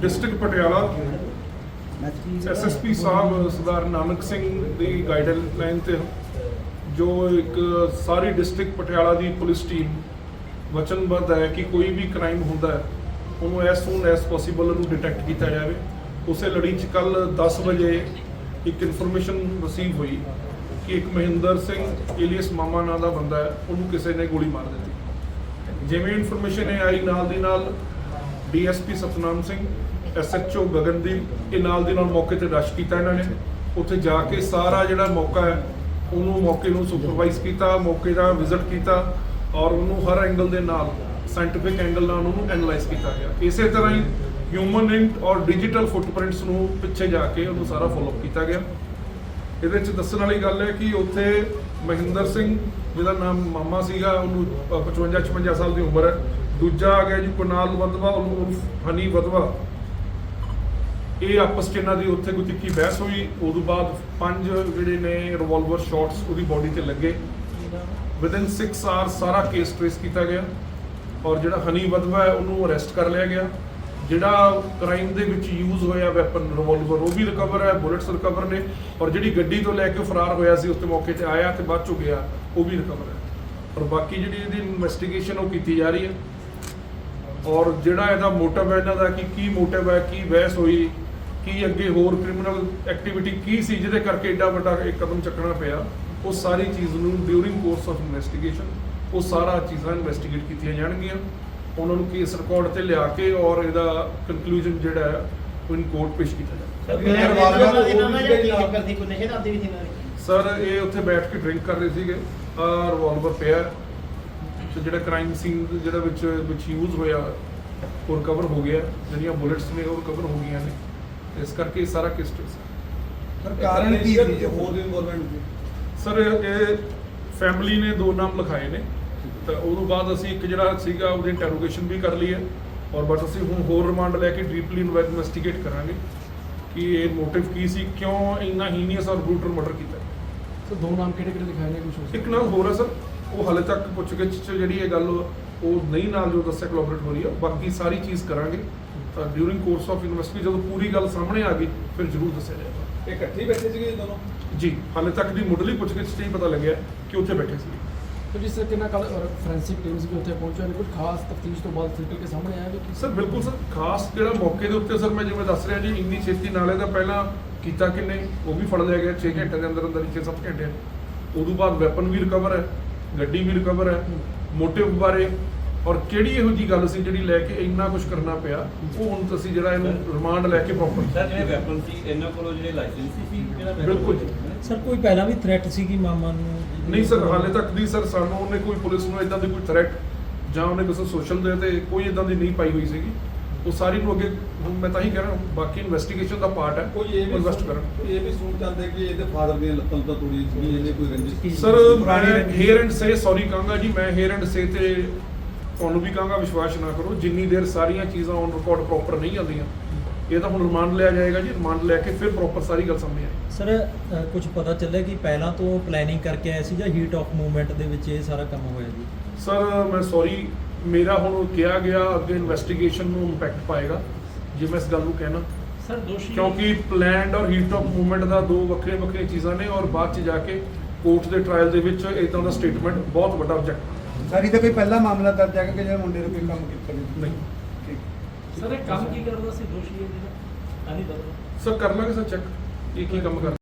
District Patiala SSP ਸਾਹਿਬ ਸਰਦਾਰ ਨਾਨਕ ਸਿੰਘ ਦੀ guideline ਤੇ ਜੋ ਇੱਕ ਸਾਰੀ ਡਿਸਟ੍ਰਿਕਟ ਪਟਿਆਲਾ ਦੀ ਪੁਲਿਸ ਟੀਮ ਵਚਨਬੱਧ ਹੈ ਕਿ ਕੋਈ ਵੀ ਕ੍ਰਾਈਮ ਹੁੰਦਾ ਹੈ ਉਹਨੂੰ ਐਸ ਸੂਨ ਐਸ ਪੋਸੀਬਲ ਉਹਨੂੰ ਡਿਟੈਕਟ ਕੀਤਾ ਜਾਵੇ। ਉਸੇ ਲੜੀ 'ਚ ਕੱਲ 10 ਵਜੇ ਇੱਕ ਇਨਫੋਰਮੇਸ਼ਨ ਰਿਸੀਵ ਹੋਈ ਕਿ ਇੱਕ ਮਹਿੰਦਰ ਸਿੰਘ ਏਲੀਅਸ ਮਾਮਾ ਨਾਂ ਦਾ ਬੰਦਾ ਹੈ, ਉਹਨੂੰ ਕਿਸੇ ਨੇ ਗੋਲੀ ਮਾਰ ਦਿੱਤੀ। ਜਿਵੇਂ ਇਨਫੋਰਮੇਸ਼ਨ ਇਹ ਆਈ, ਨਾਲ ਦੀ ਨਾਲ ਡੀਐਸਪੀ ਸਤਨਾਮ ਸਿੰਘ ਐਸਐਚਓ ਗਗਨਦੀਪ, ਇਹ ਨਾਲ ਦੀ ਨਾਲ ਮੌਕੇ ਤੇ ਰਸ਼ ਕੀਤਾ ਇਹਨਾਂ ਨੇ। ਉੱਥੇ ਜਾ ਕੇ ਸਾਰਾ ਜਿਹੜਾ ਮੌਕਾ ਹੈ, ਉਹਨੂੰ ਮੌਕੇ ਨੂੰ ਸੁਪਰਵਾਈਜ਼ ਕੀਤਾ, ਮੌਕੇ ਦਾ ਵਿਜ਼ਿਟ ਕੀਤਾ ਔਰ ਉਹਨੂੰ ਹਰ ਐਂਗਲ ਦੇ ਨਾਲ ਸਾਇੰਟੀਫਿਕ ਐਂਗਲ ਨਾਲ ਉਹਨੂੰ ਐਨਾਲਾਈਜ਼ ਕੀਤਾ ਗਿਆ। ਇਸੇ ਤਰ੍ਹਾਂ ਹੀ ਹਿਊਮਨ ਇੰਟ ਔਰ ਡਿਜੀਟਲ ਫੁੱਟਪ੍ਰਿੰਟਸ ਨੂੰ ਪਿੱਛੇ ਜਾ ਕੇ ਉਹਨੂੰ ਸਾਰਾ ਫੋਲੋਅਪ ਕੀਤਾ ਗਿਆ। ਇਹਦੇ ਵਿੱਚ ਦੱਸਣ ਵਾਲੀ ਗੱਲ ਹੈ ਕਿ ਉੱਥੇ ਮਹਿੰਦਰ ਸਿੰਘ, ਜਿਹਦਾ ਨਾਮ ਮਾਮਾ ਸੀਗਾ, ਉਹਨੂੰ 55 56 ਸਾਲ ਦੀ ਉਮਰ ਹੈ। ਦੂਜਾ ਆ ਗਿਆ ਜੀ ਕੁਨਾਲ ਵਦਵਾ, ਉਹਨੂੰ ਉਰਫ ਹਨੀ ਵਦਵਾ। ਇਹ ਆਪਸ ਚ ਇਹਨਾਂ ਦੀ ਉੱਥੇ ਕੋਈ ਤਿੱਖੀ ਬਹਿਸ ਹੋਈ। ਉਦੋਂ ਬਾਅਦ ਪੰਜ ਜਿਹੜੇ ਨੇ ਰਿਵਾਲਵਰ ਸ਼ਾਟਸ ਉਹਦੀ ਬਾਡੀ ਤੇ ਲੱਗੇ। ਵਿਦਿਨ 6 ਆਵਰ ਸਾਰਾ ਕੇਸ ਟ੍ਰੇਸ ਕੀਤਾ ਗਿਆ। ਔਰ ਜਿਹੜਾ ਹਨੀ ਵਦਵਾ ਹੈ, ਉਹਨੂੰ ਅਰੈਸਟ ਕਰ ਲਿਆ ਗਿਆ। ਜਿਹੜਾ ਕ੍ਰਾਈਮ ਦੇ ਵਿੱਚ ਯੂਜ਼ ਹੋਇਆ ਵੈਪਨ ਰਿਵੋਲਵਰ ਉਹ ਵੀ ਰਿਕਵਰ ਹੈ ਬੁਲੇਟਸ ਰਿਕਵਰ ਨੇ, ਔਰ ਜਿਹੜੀ ਗੱਡੀ ਤੋਂ ਲੈ ਕੇ ਫਰਾਰ ਹੋਇਆ ਸੀ, ਉਸ 'ਤੇ ਮੌਕੇ ਤੇ ਆਇਆ ਤੇ ਬਾਅਦ ਚੋਂ ਗਿਆ, ਉਹ ਵੀ ਰਿਕਵਰ ਹੈ। ਔਰ ਬਾਕੀ ਜਿਹੜੀ ਇਹਦੀ ਇਨਵੈਸਟੀਗੇਸ਼ਨ ਉਹ ਕੀਤੀ ਜਾ ਰਹੀ ਹੈ। ਔਰ ਜਿਹੜਾ ਇਹਦਾ ਮੋਟਿਵ ਹੈ, ਇਹਨਾਂ ਦਾ ਕਿ ਕੀ ਮੋਟਿਵ ਹੈ, ਕੀ ਬਹਿਸ ਹੋਈ, ਕੀ ਅੱਗੇ ਹੋਰ ਕ੍ਰਿਮੀਨਲ ਐਕਟੀਵਿਟੀ ਕੀ ਸੀ, ਜਿਹਦੇ ਕਰਕੇ ਐਡਾ ਵੱਡਾ ਇੱਕ ਕਦਮ ਚੱਕਣਾ ਪਿਆ, ਉਹ ਸਾਰੀ ਚੀਜ਼ ਨੂੰ ਡਿਊਰਿੰਗ ਕੋਰਸ ਆਫ ਇਨਵੈਸਟੀਗੇਸ਼ਨ ਉਹ ਸਾਰਾ ਚੀਜ਼ਾਂ ਇਨਵੈਸਟੀਗੇਟ ਕੀਤੀਆਂ ਜਾਣਗੀਆਂ। ਉਹਨਾਂ ਨੂੰ ਕੇਸ ਰਿਕਾਰਡ ਤੇ ਲਿਆ ਕੇ ਔਰ ਇਹਦਾ ਕਨਕਲੂਜਨ ਜਿਹੜਾ ਹੈ ਉਹ ਇਨ ਕੋਰਟ ਪੇਸ਼ ਕੀਤਾ ਜਾਵੇ। ਸਰ ਇਹ ਉੱਥੇ ਬੈਠ ਕੇ ਡਰਿੰਕ ਕਰ ਰਹੇ ਸੀਗੇ। ਆ ਰਿਵਾਲਵਰ ਪਿਆ। ਤੇ ਜਿਹੜਾ ਕ੍ਰਾਈਮ ਸੀਨ ਜਿਹੜਾ ਵਿੱਚ ਵਿੱਚ ਯੂਜ਼ ਹੋਇਆ ਉਹ ਰਿਕਵਰ ਹੋ ਗਿਆ ਜਿਹੜੀਆਂ ਬੁਲੇਟਸ ਨੇ ਉਹ ਰਿਕਵਰ ਹੋ ਗਈਆਂ ਨੇ। ਇਸ ਕਰਕੇ ਸਾਰਾ ਕਿਸ ਪਰ ਕਾਰਨ ਕੀ ਸੀ? ਜੇ ਹੋਰ ਇਨਵੋਲਵਮੈਂਟ ਸੀ? ਸਰ ਇਹ ਫੈਮਿਲੀ ਨੇ ਦੋ ਨਾਮ ਲਿਖਾਏ ਨੇ। ਤਾਂ ਉਦੋਂ ਬਾਅਦ ਅਸੀਂ ਇੱਕ ਜਿਹੜਾ ਸੀਗਾ ਉਹਦੀ ਇੰਟਰੋਗੇਸ਼ਨ ਵੀ ਕਰ ਲਈ ਹੈ ਔਰ ਬਟ ਅਸੀਂ ਹੁਣ ਹੋਰ ਰਿਮਾਂਡ ਲੈ ਕੇ ਡੀਪਲੀ ਇਨਵੈਸਟੀਗੇਟ ਕਰਾਂਗੇ ਕਿ ਇਹ ਮੋਟਿਵ ਕੀ ਸੀ ਕਿਉਂ ਇੰਨਾ ਹੀਨੀਅਸ ਔਰ ਬਰੂਟਲ ਮਰਡਰ ਕੀਤਾ। ਸੋ ਦੋ ਨਾਮ ਕਿਹੜੇ ਕਿਹੜੇ ਲਿਖਾਏ ਨੇ? ਕੁਝ ਇੱਕ ਨਾਲ ਹੋਰ ਹੈ ਸਰ ਉਹ ਹਾਲੇ ਤੱਕ ਪੁੱਛਗਿੱਛ ਚ ਜਿਹੜੀ ਇਹ ਗੱਲ ਉਹ ਨਹੀਂ ਨਾਲ ਜੋ ਦੱਸਿਆ ਕੋਲੈਬੋਰੇਟ ਹੋ ਰਹੀ ਹੈ ਬਾਕੀ ਸਾਰੀ ਚੀਜ਼ ਕਰਾਂਗੇ। ਤਾਂ ਡਿਊਰਿੰਗ ਕੋਰਸ ਆਫ ਇਨਵੈਸਟੀਗੇਸ਼ਨ ਜਦੋਂ ਪੂਰੀ ਗੱਲ ਸਾਹਮਣੇ ਆ ਗਈ ਫਿਰ ਜ਼ਰੂਰ ਦੱਸਿਆ ਜਾਏਗਾ। ਇਹ ਇਕੱਠੇ ਬੈਠੇ ਸੀਗੇ ਜੀ ਦੋਨੋਂ? ਜੀ ਹਾਲੇ ਤੱਕ ਦੀ ਮੁੱਢਲੀ ਪੁੱਛਗਿੱਛ 'ਚ ਹੀ ਪਤਾ ਲੱਗਿਆ ਕਿ ਉੱਥੇ ਬੈਠੇ ਸੀ। ਤੋ ਜਿਸ ਤਰ੍ਹਾਂ ਕਿੰਨਾ ਕੱਲ ਫੋਰੈਂਸਿਕ ਟੀਮਸ ਵੀ ਉੱਥੇ ਪਹੁੰਚੇ ਨੇ ਕੁਝ ਖਾਸ ਤਫਤੀਸ਼ ਤੋਂ ਬਾਅਦ ਨਿਕਲ ਕੇ ਸਾਹਮਣੇ ਆਇਆ ਵੀ ਕਿ ਸਰ ਬਿਲਕੁਲ ਸਰ ਖਾਸ ਜਿਹੜਾ ਮੌਕੇ ਦੇ ਉੱਤੇ ਸਰ ਮੈਂ ਜਿਵੇਂ ਦੱਸ ਰਿਹਾ ਜੀ ਇੰਨੀ ਛੇਤੀ ਨਾਲੇ ਦਾ ਪਹਿਲਾਂ ਕੀਤਾ ਕਿੰਨੇ ਉਹ ਵੀ ਫੜ ਲਿਆ ਗਿਆ 6 ਘੰਟੇ ਦੇ ਅੰਦਰ ਅੰਦਰ 6-7 ਘੰਟੇ ਉਦੋਂ ਬਾਅਦ ਵੈਪਨ ਵੀ ਰਿਕਵਰ ਹੈ ਗੱਡੀ ਵੀ ਰਿਕਵਰ ਹੈ ਮੋਟਿਵ ਬਾਰੇ ਔਰ ਕਿਹੜੀ ਇਹੋ ਜੀ ਗੱਲ ਸੀ ਜਿਹੜੀ ਲੈ ਕੇ ਇੰਨਾ ਕੁਝ ਕਰਨਾ ਪਿਆ ਉਹ ਹੁਣ ਤੁਸੀਂ ਜਿਹੜਾ ਇਹਨੂੰ ਰਿਮਾਂਡ ਲੈ ਕੇ ਪ੍ਰੋਪਰ ਸਰ ਜਿਹੜੇ ਵੈਪਨ ਸੀ ਇਹਨਾਂ ਕੋਲੋਂ ਜਿਹੜੇ ਲਾਇਸੈਂਸ ਸੀ ਜਿਹੜਾ ਬਿਲਕੁਲ ਜੀ। ਸਰ ਕੋਈ ਪਹਿਲਾਂ ਵੀ ਥ੍ਰੈਟ ਸੀਗੀ ਮਾਮਾ ਨੂੰ ਨਹੀਂ ਸਰ ਹਾਲੇ ਤੱਕ ਦੀ ਸਰ ਸਾਨੂੰ ਉਹਨੇ ਕੋਈ ਪੁਲਿਸ ਨੂੰ ਇਦਾਂ ਦੀ ਕੋਈ ਥ੍ਰੈਟ ਜਾਂ ਉਹਨੇ ਕਿਸੇ ਸੋਸ਼ਲ ਦੇ ਤੇ ਕੋਈ ਇਦਾਂ ਦੀ ਨਹੀਂ ਪਾਈ ਹੋਈ ਸੀਗੀ ਉਹ ਸਾਰੀ ਨੂੰ ਅੱਗੇ ਹੁਣ ਮੈਂ ਤਾਂ ਹੀ ਕਹਿ ਰਿਹਾ ਬਾਕੀ ਇਨਵੈਸਟੀਗੇਸ਼ਨ ਦਾ ਪਾਰਟ ਹੈ ਕੋਈ ਇਹ ਵੀ ਇਨਵੈਸਟ ਕਰਨ ਇਹ ਵੀ ਸੁਣ ਚੱਲਦੇ ਕਿ ਇਹਦੇ ਫਾਦਰ ਦੀਆਂ ਲੱਤਾਂ ਤਾਂ ਤੋੜੀ ਸੀ ਇਹਨੇ ਕੋਈ ਰੰਜਿਸ਼ ਸਰ ਪੁਰਾਣੀ ਮੈਂ। ਹੇਅਰ ਐਂਡ ਸੇ ਸੌਰੀ ਕਹਾਂਗਾ ਜੀ ਮੈਂ ਹੇਅਰ ਐਂਡ ਸੇ ਤੇ ਤੁਹਾਨੂੰ ਵੀ ਕਹਾਂਗਾ ਵਿਸ਼ਵਾਸ ਨਾ ਕਰੋ ਜਿੰਨੀ ਦੇਰ ਸਾਰੀਆਂ ਚੀਜ਼ਾਂ ਔਨ ਰਿਕਾਰਡ ਪ੍ਰੋਪਰ ਨਹੀਂ ਆਉਂਦੀਆਂ ਇਹ ਤਾਂ ਹੁਣ ਰਿਮਾਂਡ ਲਿਆ ਜਾਏਗਾ ਜੀ ਰਿਮਾਂਡ ਲੈ ਕੇ ਫਿਰ ਪ੍ਰੋਪਰ ਸਾਰੀ ਗੱਲ ਸਾਹਮਣੇ ਆਏਗੀ। ਸਰ ਕੁਝ ਪਤਾ ਚੱਲਿਆ ਕਿ ਪਹਿਲਾਂ ਤੋਂ ਪਲੈਨਿੰਗ ਕਰਕੇ ਆਇਆ ਸੀ ਜਾਂ ਹੀਟ ਆਫ ਮੂਵਮੈਂਟ ਦੇ ਵਿੱਚ ਇਹ ਸਾਰਾ ਕੰਮ ਹੋਇਆ ਜੀ? ਸਰ ਮੈਂ ਸੌਰੀ ਮੇਰਾ ਹੁਣ ਕਿਹਾ ਗਿਆ ਅੱਗੇ ਇਨਵੈਸਟੀਗੇਸ਼ਨ ਨੂੰ ਇੰਪੈਕਟ ਪਾਏਗਾ ਜੇ ਮੈਂ ਇਸ ਗੱਲ ਨੂੰ ਕਹਿਣਾ। ਸਰ ਦੋਸ਼ੀ ਕਿਉਂਕਿ ਪਲੈਨਡ ਔਰ ਹੀਟ ਆਫ ਮੂਵਮੈਂਟ ਦਾ ਦੋ ਵੱਖਰੇ ਵੱਖਰੇ ਚੀਜ਼ਾਂ ਨੇ ਔਰ ਬਾਅਦ ਚ ਜਾ ਕੇ ਕੋਰਟ ਦੇ ਟ੍ਰਾਇਲ ਦੇ ਵਿੱਚ ਇਦਾਂ ਦਾ ਸਟੇਟਮੈਂਟ ਬਹੁਤ ਵੱਡਾ ਆਬਜੈਕਟ ਸਾਰੀ ਤਾਂ ਕੋਈ ਪਹਿਲਾ ਮਾਮਲਾ ਦਰਜ ਹੈ ਕਿ ਜਿਹੜੇ ਮੁੰਡੇ ਨੇ ਕੋਈ ਕੰਮ ਕੀਤਾ ਨਹੀਂ ਨਹੀਂ। ਠੀਕ। ਸਰ, ਇਹ ਕੰਮ ਕੀ ਕਰਦਾ ਸੀ? ਦੋਸ਼ੀ ਇਹ ਜਿਹੜਾ? ਅਨੀ ਦੱਸੋ। ਸਰ ਕਰ ਲਾਂਗੇ ਸਰ ਚੈੱਕ ਇਹ ਕੀ ਕੰਮ ਕਰ